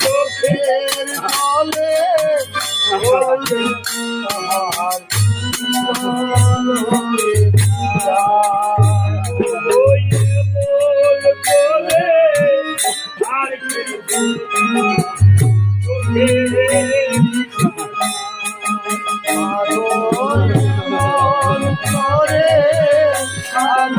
চোখের জলে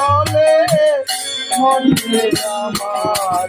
জলে মনে আমার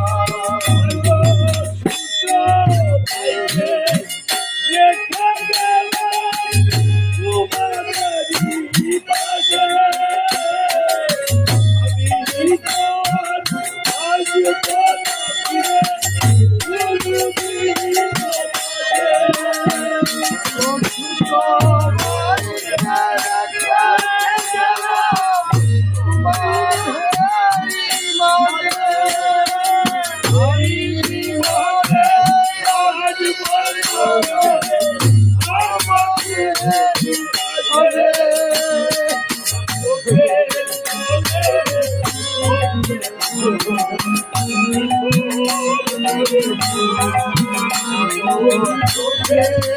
Thank you. আজকে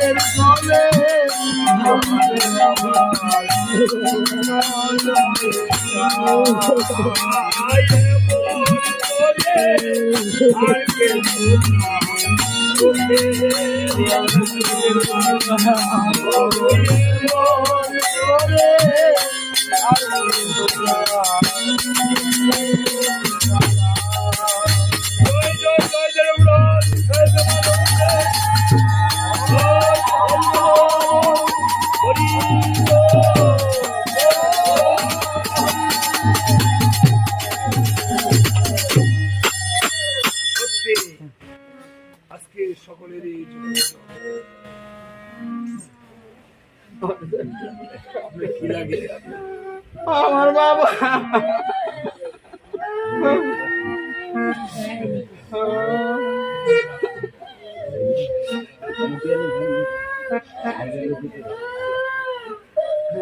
আমার বাবা।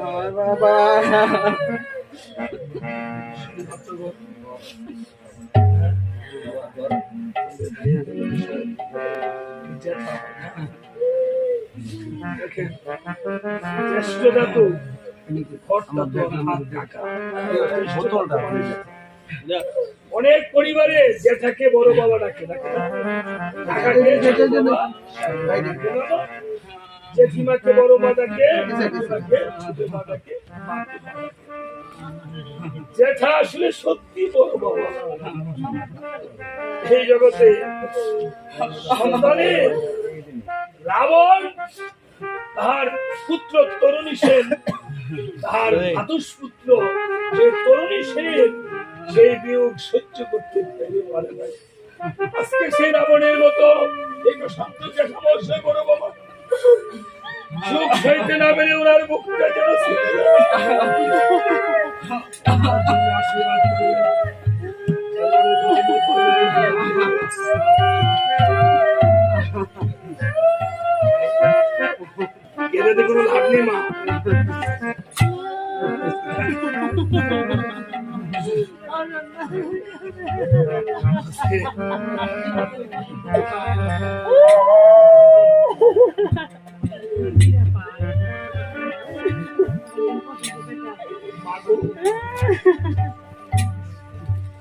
আমার বাবা। চেষ্টাটা অনেক পরিবারে জেঠাকে বড় বাবা ডাকে জেঠিমাকে বড় মা ডাকে। জেঠা আসলে সত্যি বড় বাবা এই জগতে সন্তানের রাবণ তাহার পুত্র তরুণী সেন তাহার পুত্র যে তরুণী সেন সেই বিয়োগ সহ্য করতে পারে নাই। আজকে সেই রাবণের মতো এই শান্ত যে সমস্যা বাবা। সুখ সইতে না পেরে ওনার বুকটা যেন আশীর্বাদ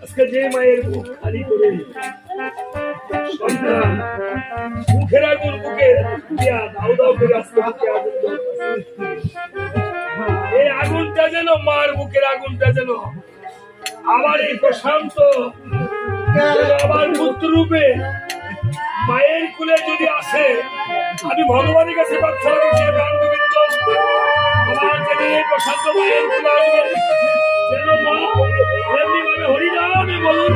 আজকে যে মায়ের মুখ খালি করে সন্তান মুখের আগুন বুকে দিয়া দাও দাও করে আজকে বুকে আগুন জ্বলতেছে। এই আগুনটা যেন মার বুকের আগুনটা যেন আমার এই প্রশান্ত আমার পুত্র রূপে মায়ের কুলে যদি আসে, আমি ভগবানের কাছে প্রার্থনা করছি প্রাণ গোবিন্দ, আমার প্রশান্ত মায়ের কুলে আসবে যেন মা এমনি ভাবে হরিনামে বলুন